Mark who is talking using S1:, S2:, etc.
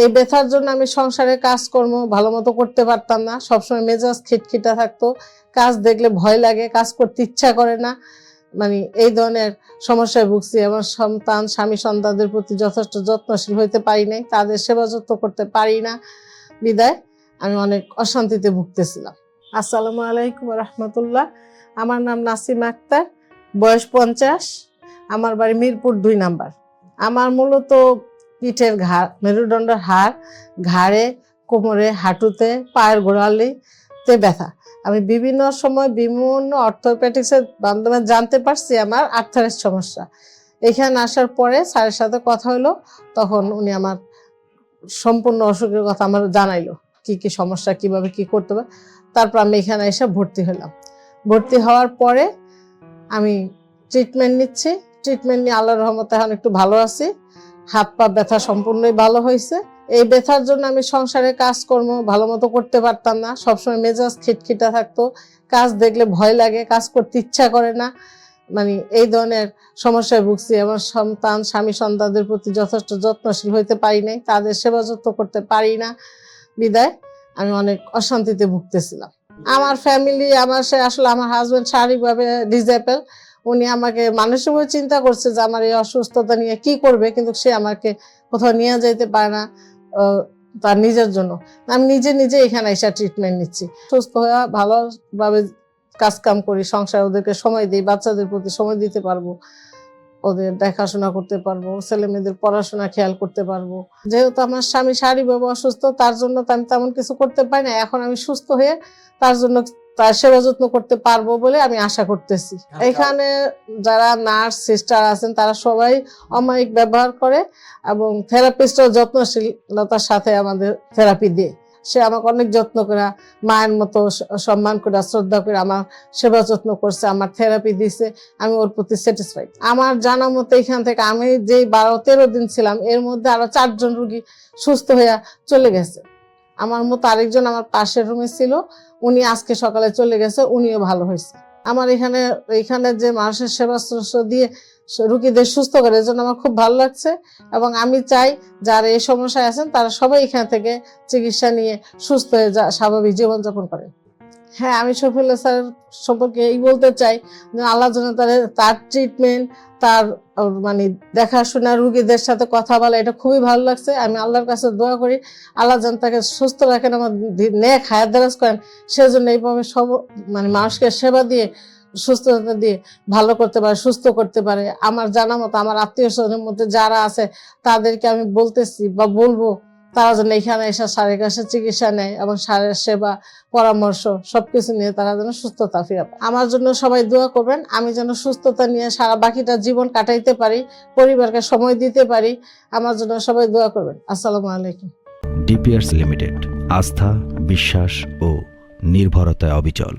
S1: এই ব্যথার জন্য আমি সংসারে কাজকর্ম ভালো মতো করতে পারতাম না। সবসময় মেজাজ খিটখিটা থাকতো। কাজ দেখলে ভয় লাগে, কাজ করতে ইচ্ছা করে না। মানে এই ধরনের সমস্যায় ভুগছি। আমার সন্তান, স্বামী সন্তানদের প্রতি যথেষ্ট যত্নশীল হইতে পারি নাই। তাদের সেবা যত্ন করতে পারি না। বিদায়। আমি অনেক অশান্তিতে ভুগতেছিলাম। আসসালামু আলাইকুম রহমতুল্লাহ আমার নাম নাসিম আক্তার। বয়স পঞ্চাশ। আমার বাড়ি মিরপুর দুই নাম্বার। আমার মূলত পিঠের ঘাড় মেরুদণ্ডের হাড়, ঘাড়ে, কোমরে, হাঁটুতে, পায়ের গোড়ালিতে ব্যথা। আমি বিভিন্ন সময় বিভিন্ন অর্থোপেটিক্সের মাধ্যমে জানতে পারছি আমার আর্থারের সমস্যা। এখানে আসার পরে স্যারের সাথে কথা হলো, তখন উনি আমার সম্পূর্ণ অসুখের কথা আমার জানাইলো, কি কি সমস্যা, কীভাবে কি করতে হবে। তারপর আমি এখানে এসে ভর্তি হলাম। ভর্তি হওয়ার পরে আমি ট্রিটমেন্ট নিচ্ছি। ট্রিটমেন্ট নিয়ে আল্লাহর রহমতে এখন একটু ভালো আছি। হাত পা ব্যথা সম্পূর্ণই ভালো হয়েছে। এই ব্যথার জন্য আমি সংসারে কাজকর্ম ভালো মতো করতে পারতাম না। সবসময় মেজাজ খিটখিটা থাকতো। কাজ দেখলে ভয় লাগে, কাজ করতে ইচ্ছা করে না। মানে এই ধরনের সমস্যায় ভুগছি। আমার সন্তান, স্বামী, সন্তানদের প্রতি যথেষ্ট যত্নশীল হইতে পারি নাই। তাদের সেবা যত্ন করতে পারি না। বিদায়। আমি অনেক অশান্তিতে ভুগতেছিলাম। আমার ফ্যামিলি আমার সে আসলে আমার হাজবেন্ড শারীরিকভাবে ডিজেবল উনি আমাকে মানসিকভাবে চিন্তা করছে যে আমার এই অসুস্থতা নিয়ে কি করবে, কিন্তু সে আমাকে কোথাও নিয়ে যেতে পারে না তার নিজের জন্য। আমি নিজে নিজে এখানে এসে ট্রিটমেন্ট নিচ্ছি। সুস্থ হয়ে ভালোভাবে কাজ কাম করি, সংসার ওদেরকে সময় দিই, বাচ্চাদের প্রতি সময় দিতে পারব, ওদের দেখাশোনা করতে পারব ছেলে মেয়েদের পড়াশোনা খেয়াল করতে পারব। যেহেতু আমার স্বামী শারীরিকভাবে অসুস্থ, তার জন্য তো আমি তেমন কিছু করতে পারি না। এখন আমি সুস্থ হয়ে তার জন্য তার সেবা যত্ন করতে পারব বলে আমি আশা করতেছি। এখানে যারা নার্স সিস্টার আছেন তারা সবাই অমায়িক ব্যবহার করে এবং থেরাপিস্টও যত্নশীলতার সাথে আমাদের থেরাপি দিয়ে। সে আমাকে অনেক যত্ন করে মায়ের মতো সম্মান করে শ্রদ্ধা করে আমার সেবা যত্ন করছে আমার থেরাপি দিছে আমি ওর প্রতি স্যাটিসফাইড আমার জানা মতো এখান থেকে আমি যেই বারো তেরো দিন ছিলাম এর মধ্যে আরও চারজন রুগী সুস্থ হয়ে চলে গেছে। আমার মতো আরেকজন আমার পাশের রুমে ছিল, উনি আজকে সকালে চলে গেছে, উনিও ভালো হয়েছে। আমার এখানে এখানে যে মানুষের সেবা দিয়ে রুগীদের সুস্থ করে জন্য আমার খুব ভালো লাগছে এবং আমি চাই যারা এই সমস্যায় আছেন, তারা সবাই এখান থেকে চিকিৎসা নিয়ে সুস্থ হয়ে যা স্বাভাবিক জীবনযাপন করে। হ্যাঁ আমি শফিউল্লাহ স্যার সম্পর্কে এই বলতে চাই আল্লাহ যেন তার তার ট্রিটমেন্ট তার মানে দেখাশোনা, রুগীদের সাথে কথা বলা, এটা খুবই ভালো লাগছে। আমি আল্লাহর কাছে দোয়া করি, আল্লাহ যেন তাকে সুস্থ রাখেন, আমার নেক হায়াত দারাজ করেন। সেজন্য এইভাবে সব মানে মানুষকে সেবা দিয়ে, সুস্থতা দিয়ে ভালো করতে পারে, সুস্থ করতে পারে। আমার জানা মতো, আমার আত্মীয় স্বজনের মধ্যে যারা আছে, তাদেরকে আমি বলতেছি বা বলব তারা যেন এখানে এসে সারের কাছে চিকিৎসা নেয় এবং সারের সেবা, পরামর্শ সবকিছু নিয়ে তারা যেন সুস্থতা ফিরে পায়। আমার জন্য সবাই দোয়া করবেন, আমি যেন সুস্থতা নিয়ে সারা বাকিটা জীবন কাটাইতে পারি, পরিবারকে সময় দিতে পারি, আমার জন্য সবাই দোয়া করবেন। আসসালামু আলাইকুম।
S2: ডিপিয়ার্স লিমিটেড, আস্থা, বিশ্বাস ও নির্ভরতায় অবিচল।